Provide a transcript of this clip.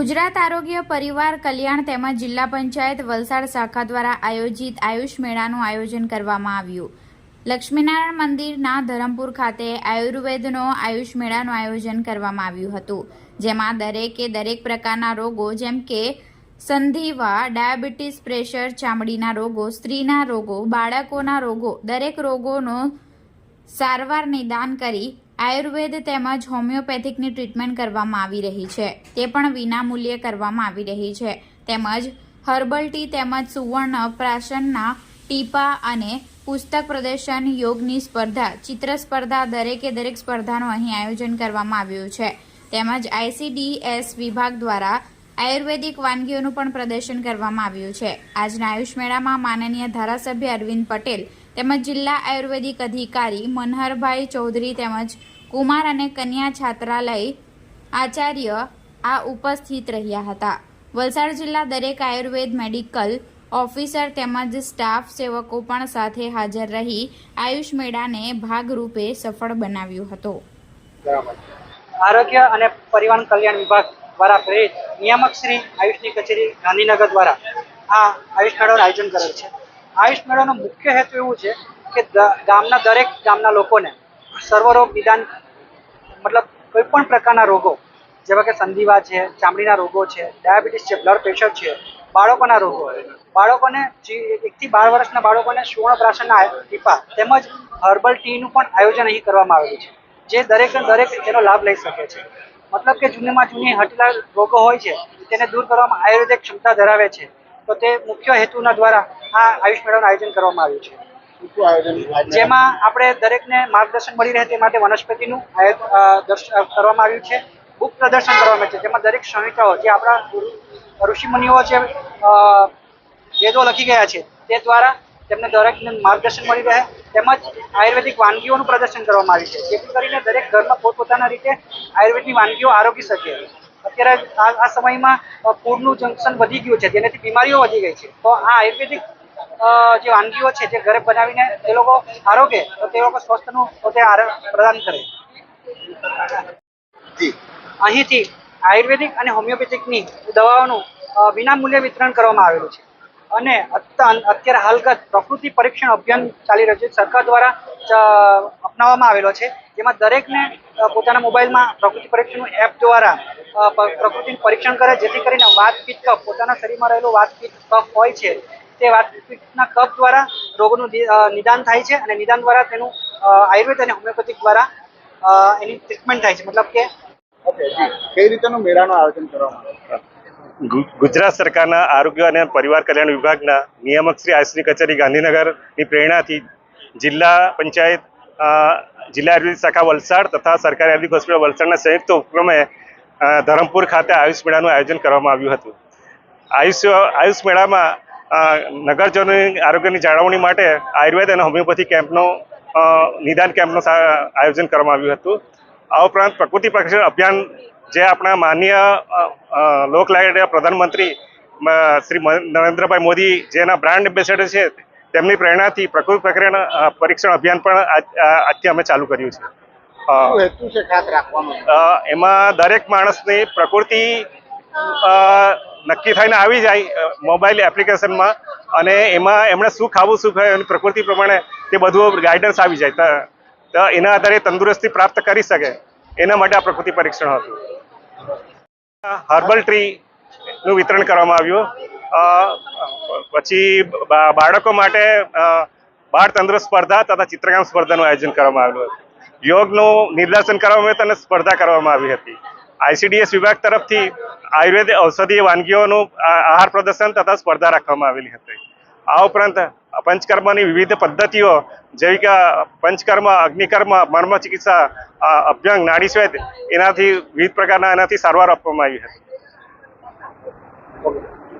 ગુજરાત આરોગ્ય પરિવાર કલ્યાણ તેમજ જિલ્લા પંચાયત વલસાડ શાખા દ્વારા આયોજિત આયુષ મેળાનું આયોજન કરવામાં આવ્યું. લક્ષ્મીનારાયણ મંદિરના ધરમપુર ખાતે આયુર્વેદનો આયુષ મેળાનું આયોજન કરવામાં આવ્યું હતું, જેમાં દરેકે દરેક પ્રકારના રોગો જેમ કે સંધિવા ડાયાબિટીસ, પ્રેશર, ચામડીના રોગો, સ્ત્રીના રોગો, બાળકોના રોગો, દરેક રોગોનો સારવાર નિદાન કરી આયુર્વેદ તેમજ હોમિયોપેથિકની ટ્રીટમેન્ટ કરવામાં આવી રહી છે. તે પણ વિનામૂલ્યે કરવામાં આવી રહી છે. તેમજ હર્બલ ટી તેમજ સુવર્ણ પ્રાશનના ટીપા અને પુસ્તક પ્રદર્શન યોગની સ્પર્ધા ચિત્ર સ્પર્ધા દરેકે દરેક સ્પર્ધાનું અહીં આયોજન કરવામાં આવ્યું છે. તેમજ આઈસીડીએસ વિભાગ દ્વારા આયુર્વેદિક વાનગીઓનું પણ પ્રદર્શન કરવામાં આવ્યું છે. આજના આયુષ મેળામાં માનનીય ધારાસભ્ય અરવિંદ પટેલ તેમજ જિલ્લા આયુર્વેદિક અધિકારી મનહરભાઈ ચૌધરી તેમજ કુમાર અને કન્યા છાત્રાલય આચાર્ય આ ઉપસ્થિત રહ્યા હતા. વલસાડ જિલ્લા દરેક આયુર્વેદ મેડિકલ ઓફિસર તેમજ સ્ટાફ સેવકો પણ સાથે હાજર રહી આયુષ મેળાને ભાગરૂપે સફળ બનાવ્યો હતો. આરોગ્ય અને પરિવાર કલ્યાણ વિભાગ દ્વારા પ્રેરિત નિયામક શ્રી આયુષની કચેરી ગાંધીનગર દ્વારા આ આયુષ મેળાનું આયોજન કરેલ છે. આયુષ મેળાનો મુખ્ય હેતુ એવું છે કે ગામના દરેક ગામના લોકોને સર્વરોગ નિદાન, મતલબ કોઈ પણ પ્રકારના રોગો, જેવા કે સંધિવા છે, ચામડીના રોગો છે, ડાયાબિટીસ છે, બ્લડ પ્રેશર છે, બાળકોના રોગો, બાળકોને એકથી બાર વર્ષના બાળકોને સુવર્ણપ્રાશનના ટીપા તેમજ હર્બલ ટીનું પણ આયોજન અહીં કરવામાં આવેલું છે, જે દરેક દરેક તેનો લાભ લઈ શકે છે. મતલબ કે જૂનીમાં જૂની હટેલા રોગો હોય છે, તેને દૂર કરવામાં આયુર્વેદિક ક્ષમતા ધરાવે છે. તો તે મુખ્ય હેતુના દ્વારા આ આયુષ મેળાનું આયોજન કરવામાં આવ્યું છે. જેમાં આપણે દરેકને માર્ગદર્શન મળી રહે તે માટે વનસ્પતિનું કરવામાં આવ્યું છે. બુક પ્રદર્શન કરવામાં આવ્યું છે. જેમાં દરેક સંહિતાઓ જે આપણા ઋષિમુનિઓ છે વેદો લખી ગયા છે તે દ્વારા તેમને દરેકને માર્ગદર્શન મળી રહે. તેમજ આયુર્વેદિક વાનગીઓનું પ્રદર્શન કરવામાં આવ્યું છે. જેથી કરીને દરેક ઘરમાં પોતપોતાના રીતે આયુર્વેદની વાનગીઓ આરોગી શકે. અત્યારે આ સમયમાં પૂરનું જંકશન વધી ગયું છે જેનાથી બીમારીઓ વધી ગઈ છે. તો આ આયુર્વેદિક જે વાનગીઓ છે જે ઘરે બનાવીને એ લોકો આરોગે તો તે લોકો સ્વસ્થનું પોતે પ્રદાન કરે. અહીંથી આયુર્વેદિક અને હોમિયોપેથિકની દવાઓનું વિનામૂલ્ય વિતરણ કરવામાં આવેલું છે. અને અત્યારે હાલગત પ્રકૃતિ પરીક્ષણ અભિયાન ચાલી રહ્યું છે. સરકાર દ્વારા અપનાવવામાં આવેલો છે. જેમાં દરેકને પોતાના મોબાઈલમાં પ્રકૃતિ પરીક્ષણનું એપ દ્વારા પ્રકૃતિનું પરીક્ષણ કરે જેથી કરીને વાતપીત કફ પોતાના શરીરમાં રહેલું વાતપીત કફ હોય છે તે વાતપીતના કફ દ્વારા રોગનું નિદાન થાય છે અને નિદાન દ્વારા તેનું આયુર્વેદ અને હોમિયોપેથિક દ્વારા એની ટ્રીટમેન્ટ થાય છે. મતલબ કે કઈ રીતેનું મેળાનું આયોજન કરવામાં ગુજરાત સરકારના આરોગ્ય અને પરિવાર કલ્યાણ વિભાગના નિયામક શ્રી આયુષની કચેરી ગાંધીનગરની પ્રેરણાથી જિલ્લા પંચાયત અ, જિલ્લા આયુર્વેદિક શાખા વલસાડ તથા સરકારી આયુર્વેદિક હોસ્પિટલ વલસાડના સંયુક્ત ઉપક્રમે ધરમપુર ખાતે આયુષ મેળાનું આયોજન કરવામાં આવ્યું હતું. આયુષ આયુષ મેળામાં નગરજનોની આરોગ્યની જાળવણી માટે આયુર્વેદ અને હોમિયોપેથી કેમ્પનો નિદાન કેમ્પનું આયોજન કરવામાં આવ્યું હતું. આ ઉપરાંત પ્રકૃતિ પરીક્ષણ અભિયાન જે આપણા માન્ય અ, પ્રધાનમંત્રી શ્રી નરેન્દ્રભાઈ મોદી જેના બ્રાન્ડ એમ્બેસેડર છે તેમની પ્રેરણાથી પ્રકૃતિ પ્રક્રિયા પરીક્ષણ અભિયાન પણ આજથી અમે ચાલુ કર્યું છે. હેતુ છે ખાસ રાખવાનો એમાં દરેક માણસની પ્રકૃતિ નક્કી થઈને આવી જાય મોબાઈલ એપ્લિકેશનમાં. અને એમાં એમણે શું ખાવું શું ખાય એની પ્રકૃતિ પ્રમાણે તે બધું ગાઈડન્સ આવી જાય. તો- એના આધારે તંદુરસ્તી પ્રાપ્ત કરી શકે. એના માટે આ પ્રકૃતિ પરીક્ષણ હતું. હર્બલ ટ્રીનું વિતરણ કરવામાં આવ્યું. અ, પછી બાળકો માટે બાળ તંદુરસ્ત સ્પર્ધા તથા ચિત્રકામ સ્પર્ધાનું આયોજન કરવામાં આવ્યું હતું. યોગનું નિદર્શન કરવામાં આવ્યું અને સ્પર્ધા કરવામાં આવી હતી. આઈસીડીએસ વિભાગ તરફથી આયુર્વેદ ઔષધીય વાનગીઓનું આહાર પ્રદર્શન તથા સ્પર્ધા રાખવામાં આવેલી હતી. આ ઉપરાંત પંચકર્મની વિવિધ પદ્ધતિઓ જેવી કે પંચકર્મ, અગ્નિકર્મ મર્મ ચિકિત્સા અભ્યંગ નાડીશ્વેદ એનાથી વિવિધ પ્રકારના એનાથી સારવાર આપવામાં આવી હતી.